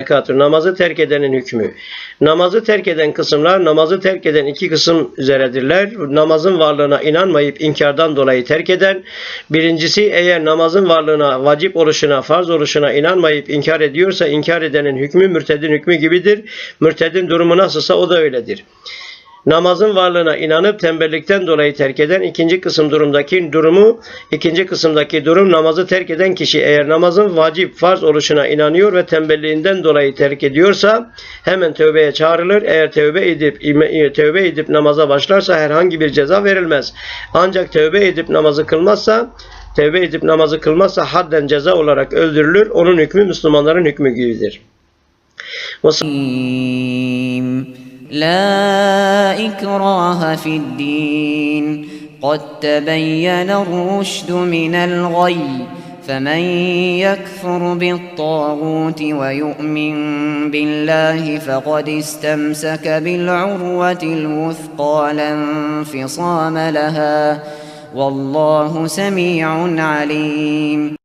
zekatı, namazı terk edenin hükmü. Namazı terk eden kısımlar, namazı terk eden iki kısım üzeredirler. Namazın varlığına inanmayıp inkardan dolayı terk eden, birincisi eğer namazın varlığına, vacip oluşuna, farz oluşuna inanmayıp inkar ediyorsa, inkar edenin hükmü mürtedin hükmü gibidir. Mürtedin durumu nasılsa o da öyledir namazın varlığına inanıp tembellikten dolayı terk eden ikinci kısım durumdaki durumu, ikinci kısımdaki durum namazı terk eden kişi eğer namazın vacip farz oluşuna inanıyor ve tembelliğinden dolayı terk ediyorsa hemen tövbeye çağrılır. Eğer tövbe edip e, tövbe edip namaza başlarsa herhangi bir ceza verilmez. Ancak tövbe edip namazı kılmazsa tevbe edip namazı kılmazsa hadden ceza olarak öldürülür. Onun hükmü Müslümanların hükmü gibidir. La لا إكراه في الدين. قد تبين الرشد من الغي فمن يكفر بالطاغوت ويؤمن بالله فقد استمسك بالعروة الوثقى لا انفصام لها. والله سميع عليم.